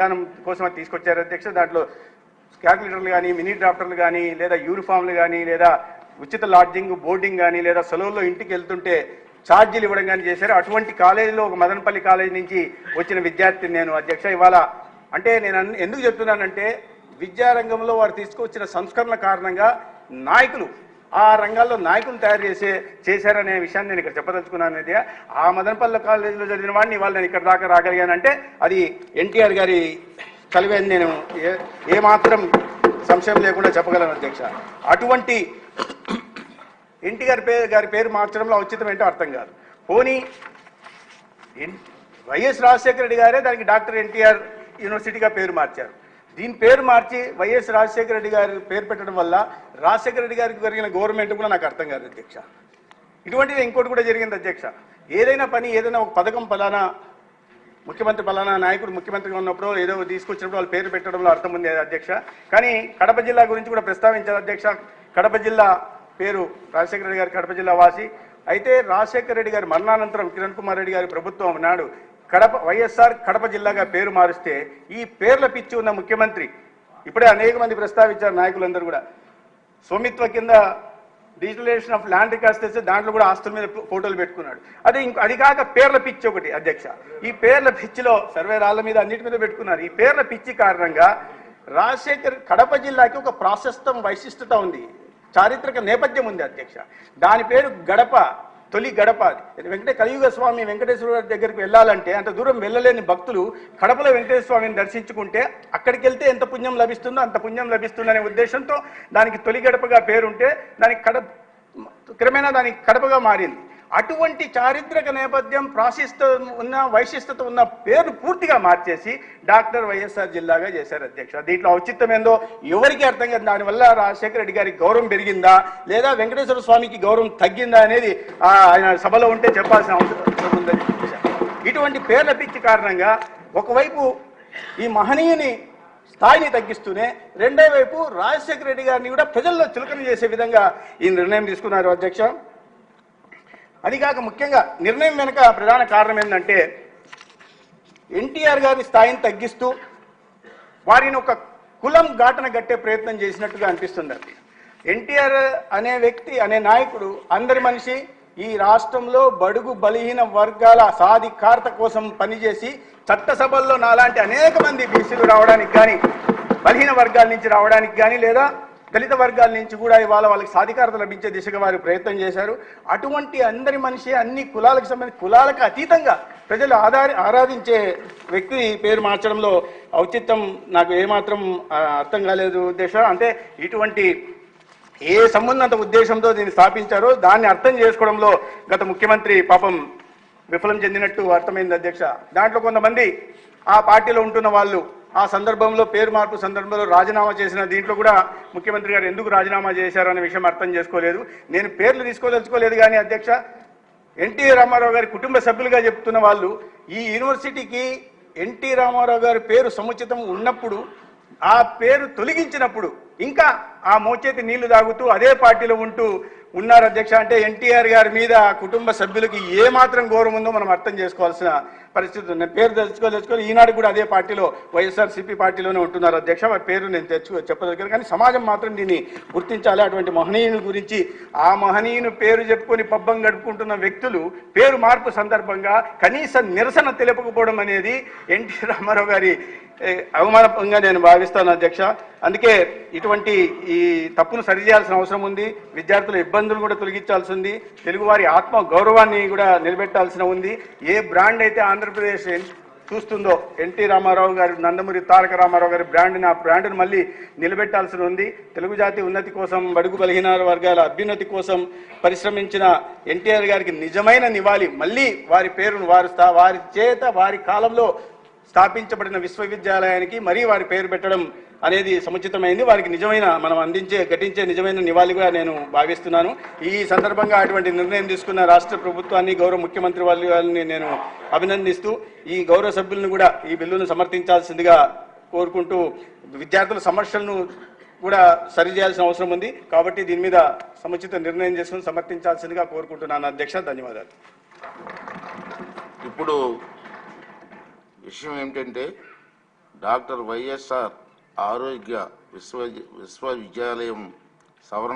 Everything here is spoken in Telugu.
విధానం కోసం అది తీసుకొచ్చారు. అధ్యక్ష దాంట్లో క్యాల్కులేటర్లు కానీ మినీ డ్రాఫ్టర్లు కానీ లేదా యూనిఫామ్లు కానీ లేదా ఉచిత లాడ్జింగ్ బోర్డింగ్ కానీ లేదా సెలవుల్లో ఇంటికి వెళ్తుంటే ఛార్జీలు ఇవ్వడం కానీ చేశారు. అటువంటి కాలేజీలో ఒక మదనపల్లి కాలేజీ నుంచి వచ్చిన విద్యార్థిని నేను అధ్యక్ష. ఇవాళ అంటే నేను అన్- ఎందుకు చెప్తున్నానంటే విద్యారంగంలో వారు తీసుకొచ్చిన సంస్కరణ కారణంగా నాయకులు ఆ రంగాల్లో నాయకులు తయారు చేసే చేశారనే విషయాన్ని నేను ఇక్కడ చెప్పదలుచుకున్నాను అనేది ఆ మదనపల్లి కాలేజీలో చదివిన వాడిని ఇవాళ నేను ఇక్కడ దాకా రాగలిగానంటే అది ఎన్టీఆర్ గారి కలివే నేను ఏ ఏమాత్రం సంశయం లేకుండా చెప్పగలను అధ్యక్ష. అటువంటి ఎన్టీఆర్ పేరు గారి పేరు మార్చడంలో ఔచితం ఏంటో అర్థం కాదు. పోనీ వైఎస్ రాజశేఖర రెడ్డి గారే దానికి డాక్టర్ ఎన్టీఆర్ యూనివర్సిటీగా పేరు మార్చారు. దీని పేరు మార్చి వైఎస్ రాజశేఖర రెడ్డి గారి పేరు పెట్టడం వల్ల రాజశేఖర రెడ్డి గారికి జరిగిన గవర్నమెంట్ కూడా నాకు అర్థం కాదు అధ్యక్ష. ఇటువంటిది ఇంకోటి కూడా జరిగింది అధ్యక్ష. ఏదైనా పని ఏదైనా ఒక పథకం ఫలానా ముఖ్యమంత్రి ఫలానా నాయకుడు ముఖ్యమంత్రిగా ఉన్నప్పుడు ఏదో తీసుకొచ్చినప్పుడు వాళ్ళ పేరు పెట్టడంలో అర్థం ఉంది అధ్యక్ష. కానీ కడప జిల్లా గురించి కూడా ప్రస్తావించారు అధ్యక్ష. కడప జిల్లా పేరు రాజశేఖర రెడ్డి గారి కడప జిల్లా వాసి. అయితే రాజశేఖర రెడ్డి గారి మరణానంతరం కిరణ్ కుమార్ రెడ్డి గారి ప్రభుత్వం నాడు కడప వైఎస్ఆర్ కడప జిల్లాగా పేరు మారుస్తే ఈ పేర్ల పిచ్చి ఉన్న ముఖ్యమంత్రి ఇప్పుడే అనేక మంది ప్రస్తావించారు నాయకులందరూ కూడా స్వమిత్వ కింద డిజిటలైజేషన్ ఆఫ్ ల్యాండ్ రికార్డ్స్ తెస్తే దాంట్లో కూడా ఆస్తుల మీద ఫోటోలు పెట్టుకున్నాడు. అది ఇంకో అది కాక పేర్ల పిచ్చి ఒకటి అధ్యక్ష. ఈ పేర్ల పిచ్చిలో సర్వే రాళ్ళ మీద అన్నిటి మీద పెట్టుకున్నారు. ఈ పేర్ల పిచ్చి కారణంగా రాజశేఖర్ కడప జిల్లాకి ఒక ప్రాశస్తం వైశిష్టత ఉంది చారిత్రక నేపథ్యం ఉంది అధ్యక్ష. దాని పేరు గడప తొలి గడప. అది వెంకట కలియుగ స్వామి వెంకటేశ్వర గారి దగ్గరికి వెళ్ళాలంటే అంత దూరం వెళ్ళలేని భక్తులు కడపలో వెంకటేశ్వర స్వామిని దర్శించుకుంటే అక్కడికి వెళ్తే ఎంత పుణ్యం లభిస్తుందో అంత పుణ్యం లభిస్తుందనే ఉద్దేశంతో దానికి తొలి గడపగా పేరుంటే దానికి కడప క్రమేణా దానికి కడపగా మారింది. అటువంటి చారిత్రక నేపథ్యం ప్రాశిస్త ఉన్న వైశిష్టత ఉన్న పేరు పూర్తిగా మార్చేసి డాక్టర్ వైఎస్ఆర్ జిల్లాగా చేశారు అధ్యక్ష. దీంట్లో ఔచిత్యం ఏందో ఎవరికి అర్థం కాదు. దానివల్ల రాజశేఖర రెడ్డి గారికి గౌరవం పెరిగిందా? లేదా వెంకటేశ్వర స్వామికి గౌరవం తగ్గిందా అనేది ఆయన సభలో ఉంటే చెప్పాల్సిన అవసరం ఉందని ఇటువంటి పేర్ల పిచ్చి కారణంగా ఒకవైపు ఈ మహనీయుని స్థాయిని తగ్గిస్తూనే రెండో వైపు రాజశేఖర రెడ్డి గారిని కూడా ప్రజల్లో చులకన చేసే విధంగా ఈ నిర్ణయం తీసుకున్నారు అధ్యక్ష. అది కాక ముఖ్యంగా నిర్ణయం వెనుక ప్రధాన కారణం ఏంటంటే ఎన్టీఆర్ గారి స్థాయిని తగ్గిస్తూ వారిని ఒక కులం ఘాటన గట్టే ప్రయత్నం చేసినట్టుగా అనిపిస్తుంది అది ఎన్టీఆర్ అనే వ్యక్తి అనే నాయకుడు అందరి మనిషి ఈ రాష్ట్రంలో బడుగు బలహీన వర్గాల సాధికారత కోసం పనిచేసి చట్టసభల్లో నాలాంటి అనేక మంది బీసీలు రావడానికి కానీ బలహీన వర్గాల నుంచి రావడానికి కానీ లేదా దళిత వర్గాల నుంచి కూడా ఇవాళ వాళ్ళకి సాధికారత లభించే దిశగా వారు ప్రయత్నం చేశారు. అటువంటి అందరి మనిషి అన్ని కులాలకు సంబంధించి కులాలకు అతీతంగా ప్రజలు ఆధారి ఆరాధించే వ్యక్తి పేరు మార్చడంలో ఔచిత్యం నాకు ఏమాత్రం అర్థం కాలేదు ఉద్దేశం అంటే ఇటువంటి ఏ సంబంధంత ఉద్దేశంతో దీన్ని స్థాపించారో దాన్ని అర్థం చేసుకోవడంలో గత ముఖ్యమంత్రి పాపం విఫలం చెందినట్టు అర్థమైంది అధ్యక్ష. దాంట్లో కొంతమంది ఆ పార్టీలో ఉంటున్న వాళ్ళు ఆ సందర్భంలో పేరు మార్పు సందర్భంలో రాజీనామా చేసిన దీంట్లో కూడా ముఖ్యమంత్రి గారు ఎందుకు రాజీనామా చేశారు అనే విషయం అర్థం చేసుకోలేదు. నేను పేర్లు తీసుకోదలుచుకోలేదు కానీ అధ్యక్ష ఎన్టీ రామారావు గారి కుటుంబ సభ్యులుగా చెప్తున్న వాళ్ళు ఈ యూనివర్సిటీకి ఎన్టీ రామారావు గారి పేరు సముచితం ఉన్నప్పుడు ఆ పేరు తొలగించినప్పుడు ఇంకా ఆ మోచేతి నీళ్ళు తాగుతూ అదే పార్టీలో ఉంటూ ఉన్నారు అధ్యక్ష. అంటే ఎన్టీఆర్ గారి మీద కుటుంబ సభ్యులకి ఏ మాత్రం గౌరవం ఉందో మనం అర్థం చేసుకోవాల్సిన పరిస్థితి ఉంది. పేరు తెలుసుకో ఈనాడు కూడా అదే పార్టీలో వైఎస్ఆర్సీపీ పార్టీలోనే ఉంటున్నారు అధ్యక్ష. వారి పేరు నేను తెచ్చు చెప్పదలిగాను కానీ సమాజం మాత్రం దీన్ని గుర్తించాలి. అటువంటి మహనీయుని గురించి ఆ మహనీయుని పేరు చెప్పుకొని పబ్బం గడుపుకుంటున్న వ్యక్తులు పేరు మార్పు సందర్భంగా కనీస నిరసన తెలుపకపోవడం అనేది ఎన్టీ రామారావు గారి అవమానంగా నేను భావిస్తాను అధ్యక్ష. అందుకే ఇటువంటి ఈ తప్పును సరిచేయాల్సిన అవసరం ఉంది. విద్యార్థుల ఇబ్బందులు కూడా తొలగించాల్సి ఉంది. తెలుగువారి ఆత్మ గౌరవాన్ని కూడా నిలబెట్టాల్సిన ఉంది. ఏ బ్రాండ్ అయితే ఆంధ్రప్రదేశ్ చూస్తుందో ఎన్టీ రామారావు గారి నందమూరి తారక రామారావు గారి బ్రాండ్ని ఆ బ్రాండ్ను మళ్ళీ నిలబెట్టాల్సి ఉంది. తెలుగు జాతి ఉన్నతి కోసం బడుగు బలహీన వర్గాల అభ్యున్నతి కోసం పరిశ్రమించిన ఎన్టీఆర్ గారికి నిజమైన నివాళి. మళ్ళీ వారి పేరును వారుస్తా వారి చేత వారి కాలంలో స్థాపించబడిన విశ్వవిద్యాలయానికి మరీ వారి పేరు పెట్టడం అనేది సముచితమైంది. వారికి నిజమైన మనం అందించే ఘటించే నిజమైన నివాళిగా నేను భావిస్తున్నాను. ఈ సందర్భంగా అటువంటి నిర్ణయం తీసుకున్న రాష్ట్ర ప్రభుత్వాన్ని గౌరవ ముఖ్యమంత్రి వాళ్ళని నేను అభినందిస్తూ ఈ గౌరవ సభ్యులను కూడా ఈ బిల్లును సమర్థించాల్సిందిగా కోరుకుంటూ విద్యార్థుల సమస్యలను కూడా సరిచేయాల్సిన అవసరం ఉంది. కాబట్టి దీని మీద సముచిత నిర్ణయం చేసుకుని సమర్థించాల్సిందిగా కోరుకుంటున్నాను. అధ్యక్ష ధన్యవాదాలు. ఇప్పుడు విషయం ఏమిటంటే డాక్టర్ వైఎస్ఆర్ ఆరోగ్య విశ్వ విశ్వవిద్యాలయం సవరణ